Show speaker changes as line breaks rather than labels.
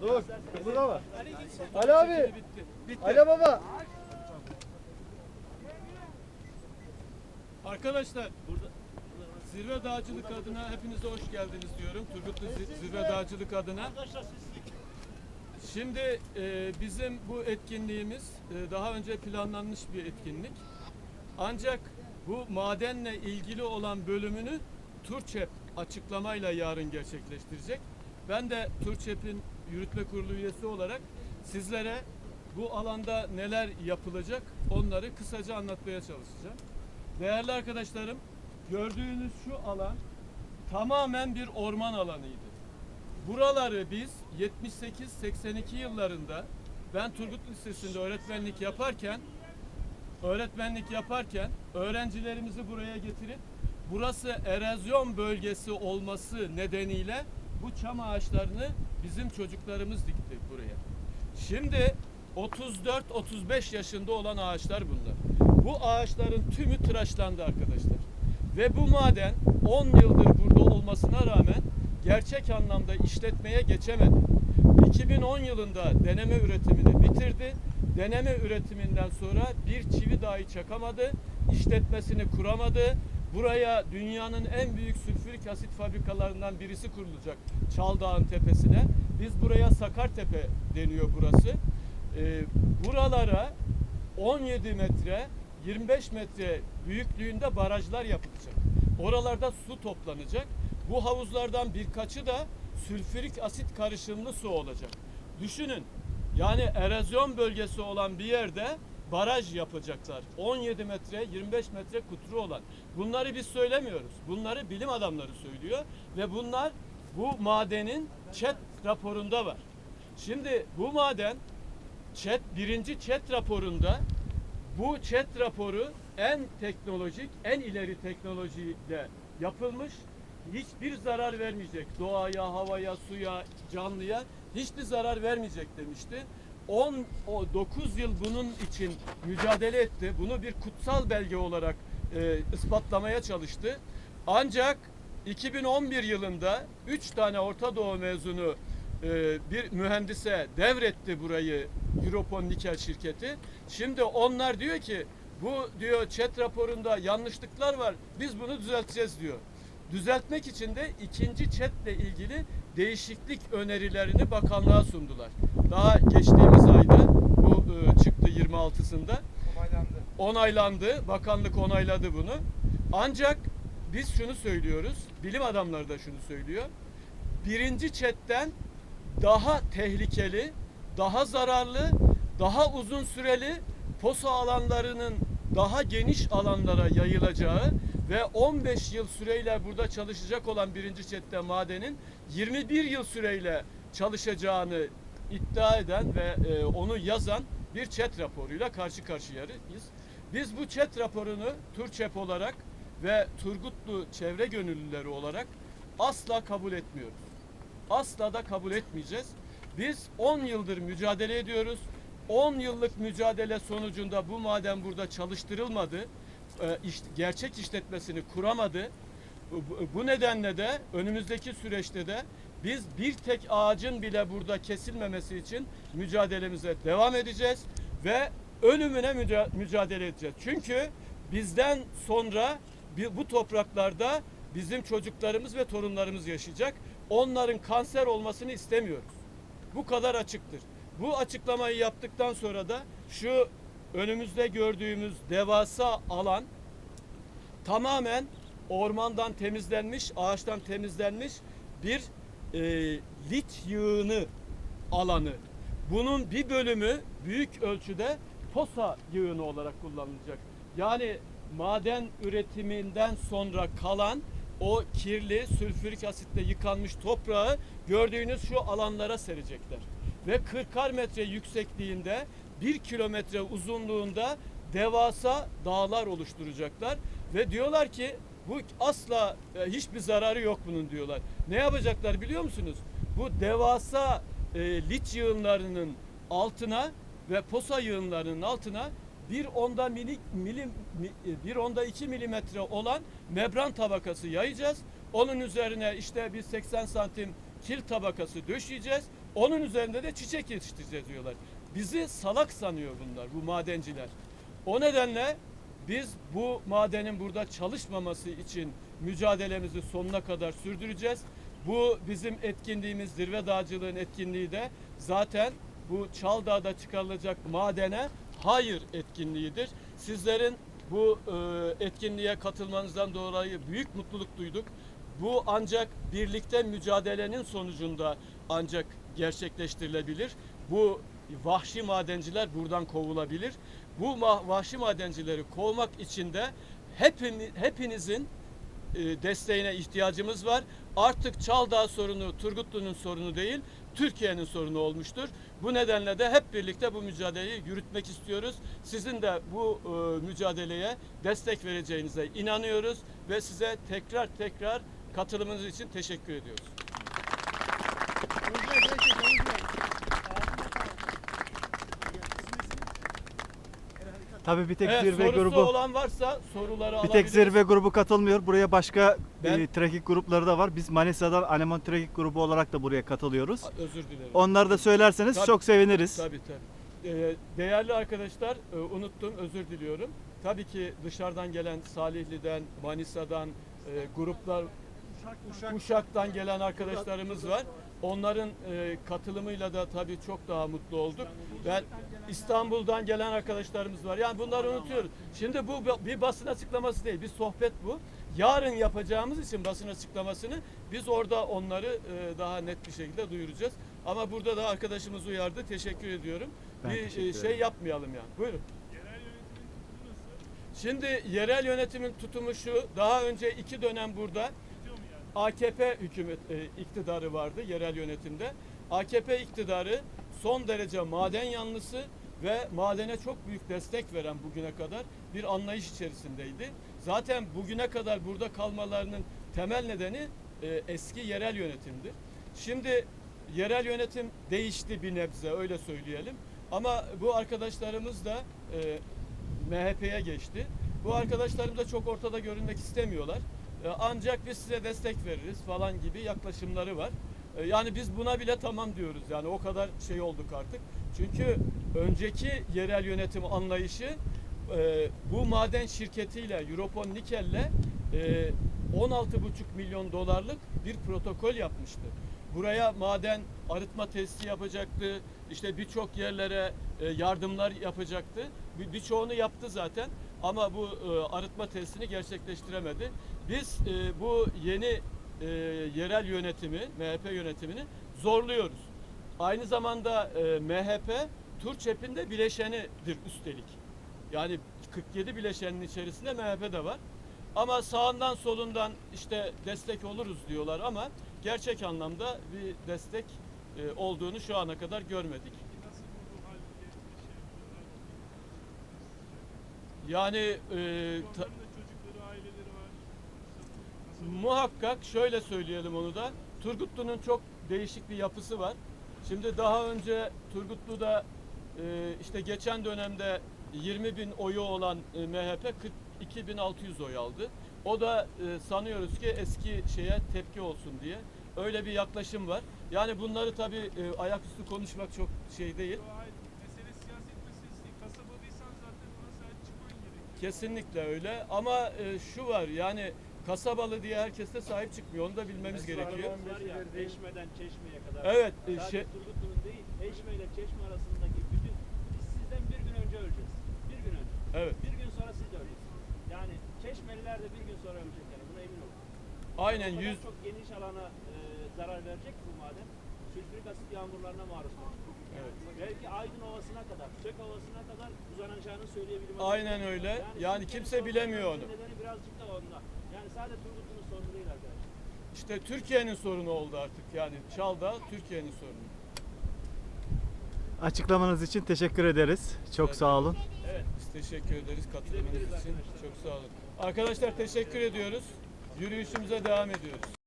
Dur. Burada var. Ali abi. Ali baba.
Arkadaşlar burada Zirve Dağcılık adına hepinize hoş geldiniz diyorum. Turgutlu Zi- Zirve Dağcılık adına. Şimdi e, bizim bu etkinliğimiz e, daha önce planlanmış bir etkinlik. Ancak bu madenle ilgili olan bölümünü Turçep açıklamayla yarın gerçekleştirecek. Ben de Turçep'in yürütme kurulu üyesi olarak sizlere bu alanda neler yapılacak onları kısaca anlatmaya çalışacağım. Değerli arkadaşlarım, gördüğünüz şu alan tamamen bir orman alanıydı. Buraları biz 78-82 yıllarında ben Turgut Lisesi'nde öğretmenlik yaparken öğretmenlik yaparken öğrencilerimizi buraya getirip burası erozyon bölgesi olması nedeniyle bu çam ağaçlarını bizim çocuklarımız dikti buraya. Şimdi 34-35 yaşında olan ağaçlar bunlar. Bu ağaçların tümü tıraşlandı arkadaşlar. Ve bu maden 10 yıldır burada olmasına rağmen gerçek anlamda işletmeye geçemedi. 2010 yılında deneme üretimini bitirdi. Deneme üretiminden sonra bir çivi dahi çakamadı. işletmesini kuramadı. Buraya dünyanın en büyük sülfürik asit fabrikalarından birisi kurulacak Çaldağ'ın tepesine. Biz buraya Sakartepe deniyor burası. Ee, buralara 17 metre 25 metre büyüklüğünde barajlar yapılacak. Oralarda su toplanacak. Bu havuzlardan birkaçı da sülfürik asit karışımlı su olacak. Düşünün yani erozyon bölgesi olan bir yerde baraj yapacaklar. 17 metre 25 metre kutru olan. Bunları biz söylemiyoruz. Bunları bilim adamları söylüyor ve bunlar bu madenin ÇED raporunda var. Şimdi bu maden ÇED birinci ÇED raporunda bu ÇED raporu en teknolojik, en ileri teknolojiyle yapılmış. Hiçbir zarar vermeyecek. Doğaya, havaya, suya, canlıya hiçbir zarar vermeyecek demişti. 10 o 9 yıl bunun için mücadele etti. Bunu bir kutsal belge olarak e, ispatlamaya çalıştı. Ancak 2011 yılında 3 tane Orta Doğu mezunu e, bir mühendise devretti burayı Europon Nikel şirketi. Şimdi onlar diyor ki bu diyor chat raporunda yanlışlıklar var. Biz bunu düzelteceğiz diyor. Düzeltmek için de ikinci chatle ilgili değişiklik önerilerini bakanlığa sundular. Daha geçtiğimiz ayda bu e, çıktı 26'sında
Onaylandı.
onaylandı. Bakanlık onayladı bunu. Ancak biz şunu söylüyoruz. Bilim adamları da şunu söylüyor. Birinci chatten daha tehlikeli, daha zararlı, daha uzun süreli posa alanlarının daha geniş alanlara yayılacağı ve 15 yıl süreyle burada çalışacak olan birinci çette madenin 21 yıl süreyle çalışacağını iddia eden ve e, onu yazan bir chat raporuyla karşı karşıyayız. Biz bu chat raporunu Turçep olarak ve Turgutlu çevre gönüllüleri olarak asla kabul etmiyoruz. Asla da kabul etmeyeceğiz. Biz 10 yıldır mücadele ediyoruz. 10 yıllık mücadele sonucunda bu maden burada çalıştırılmadı. İş- gerçek işletmesini kuramadı. Bu- nedenle de önümüzdeki süreçte de biz bir tek ağacın bile burada kesilmemesi için mücadelemize devam edeceğiz ve ölümüne müca- mücadele edeceğiz. Çünkü bizden sonra bu topraklarda bizim çocuklarımız ve torunlarımız yaşayacak. Onların kanser olmasını istemiyoruz. Bu kadar açıktır. Bu açıklamayı yaptıktan sonra da şu önümüzde gördüğümüz devasa alan tamamen ormandan temizlenmiş, ağaçtan temizlenmiş bir e, lit yığını alanı. Bunun bir bölümü büyük ölçüde posa yığını olarak kullanılacak. Yani maden üretiminden sonra kalan o kirli sülfürik asitle yıkanmış toprağı gördüğünüz şu alanlara serecekler. Ve 40 metre yüksekliğinde bir kilometre uzunluğunda devasa dağlar oluşturacaklar ve diyorlar ki bu asla e, hiçbir zararı yok bunun diyorlar. Ne yapacaklar biliyor musunuz? Bu devasa e, lit yığınlarının altına ve posa yığınlarının altına bir onda minik milim mi- e, bir onda iki milimetre olan membran tabakası yayacağız. Onun üzerine işte bir 80 santim kil tabakası döşeyeceğiz. Onun üzerinde de çiçek yetiştireceğiz diyorlar. Bizi salak sanıyor bunlar, bu madenciler. O nedenle biz bu madenin burada çalışmaması için mücadelemizi sonuna kadar sürdüreceğiz. Bu bizim etkinliğimiz, zirve dağcılığın etkinliği de zaten bu Çaldağ'da çıkarılacak madene hayır etkinliğidir. Sizlerin bu e, etkinliğe katılmanızdan dolayı büyük mutluluk duyduk. Bu ancak birlikte mücadelenin sonucunda ancak gerçekleştirilebilir. Bu vahşi madenciler buradan kovulabilir. Bu vahşi madencileri kovmak için de hepini, hepinizin e, desteğine ihtiyacımız var. Artık Çaldağ sorunu Turgutlu'nun sorunu değil, Türkiye'nin sorunu olmuştur. Bu nedenle de hep birlikte bu mücadeleyi yürütmek istiyoruz. Sizin de bu e, mücadeleye destek vereceğinize inanıyoruz ve size tekrar tekrar katılımınız için teşekkür ediyoruz.
Tabii bir tek
Evet,
zirve
sorusu
grubu
olan varsa soruları
bir
alabiliriz.
tek zirve grubu katılmıyor. Buraya başka
Ben-
e, trekking grupları da var. Biz Manisa'dan Anemon Trekking grubu olarak da buraya katılıyoruz.
A- Özür dilerim.
Onları da söylerseniz
Tabii.
çok seviniriz.
Tabii tabii. Ee, değerli arkadaşlar e, unuttum özür diliyorum. Tabii ki dışarıdan gelen Salihli'den, Manisa'dan e, gruplar Uşak'tan gelen arkadaşlarımız var. Onların e, katılımıyla da tabii çok daha mutlu olduk. Ben İstanbul'dan gelen arkadaşlarımız var. Yani bunları unutuyoruz. Şimdi bu bir basın açıklaması değil, bir sohbet bu. Yarın yapacağımız için basın açıklamasını biz orada onları e, daha net bir şekilde duyuracağız. Ama burada da arkadaşımız uyardı. Teşekkür ediyorum.
Ben
bir
teşekkür
e, şey
ederim.
yapmayalım yani. Buyurun. Şimdi yerel yönetimin tutumu şu. Daha önce iki dönem burada AKP hükümet e, iktidarı vardı yerel yönetimde. AKP iktidarı son derece maden yanlısı ve madene çok büyük destek veren bugüne kadar bir anlayış içerisindeydi. Zaten bugüne kadar burada kalmalarının temel nedeni e, eski yerel yönetimdir. Şimdi yerel yönetim değişti bir nebze öyle söyleyelim. Ama bu arkadaşlarımız da e, MHP'ye geçti. Bu arkadaşlarım da çok ortada görünmek istemiyorlar. E, Ancak biz size destek veririz falan gibi yaklaşımları var. E, Yani biz buna bile tamam diyoruz. Yani o kadar şey olduk artık. Çünkü önceki yerel yönetim anlayışı e, bu maden şirketiyle Europon Nikel'le e, 16,5 milyon dolarlık bir protokol yapmıştı. Buraya maden arıtma tesisi yapacaktı. İşte birçok yerlere yardımlar yapacaktı. Bir- Birçoğunu yaptı zaten ama bu e, arıtma tesisini gerçekleştiremedi. Biz e, bu yeni e, yerel yönetimi, MHP yönetimini zorluyoruz. Aynı zamanda e, MHP Turçep'in de bileşenidir üstelik. Yani 47 bileşenin içerisinde MHP de var. Ama sağından solundan işte destek oluruz diyorlar ama gerçek anlamda bir destek e, olduğunu şu ana kadar görmedik. Yani e, ta- muhakkak şöyle söyleyelim onu da Turgutlu'nun çok değişik bir yapısı var. Şimdi daha önce Turgutlu'da e, işte geçen dönemde 20 bin oyu olan e, MHP 42.600 oy aldı. O da e, sanıyoruz ki eski şeye tepki olsun diye. Öyle bir yaklaşım var. Yani bunları tabii e, ayaküstü konuşmak çok şey değil.
Mesele siyaset meselesi değil. Kasabadaysan zaten buna sahip çıkman gerekiyor.
Kesinlikle öyle ama e, şu var yani kasabalı diye herkes de sahip çıkmıyor. Onu da bilmemiz gerekiyor.
var ya Eşme'den Çeşme'ye kadar.
Evet, e,
Sadece
şey-
Turgutlu'nun değil, Eşme ile Çeşme arasındaki bütün biz sizden bir gün önce öleceğiz. Bir gün önce.
Evet.
Bir gün sonra siz de öleceksiniz. Yani Çeşmeliler de bir gün sonra ölecek yani buna emin olun.
Aynen
O kadar
100
çok geniş alana e, zarar verecek ki bu maden. Sülfürik asit yağmurlarına maruz kalacak.
Evet.
Belki Aydın Ovası'na kadar, Çök Ovası'na kadar uzanacağını söyleyebilirim.
Aynen öyle. Yani
Türkiye'nin
kimse bilemiyor onu.
Nedeni birazcık da onda. Yani sadece Turgutlu'nun sorunu değil arkadaşlar.
işte Türkiye'nin sorunu oldu artık. Yani Çalda Türkiye'nin sorunu.
Açıklamanız için teşekkür ederiz. Çok
Evet.
sağ olun.
Evet.
Biz teşekkür ederiz katılımınız için.
arkadaşlar.
Çok sağ olun. Arkadaşlar teşekkür ediyoruz. Yürüyüşümüze devam ediyoruz.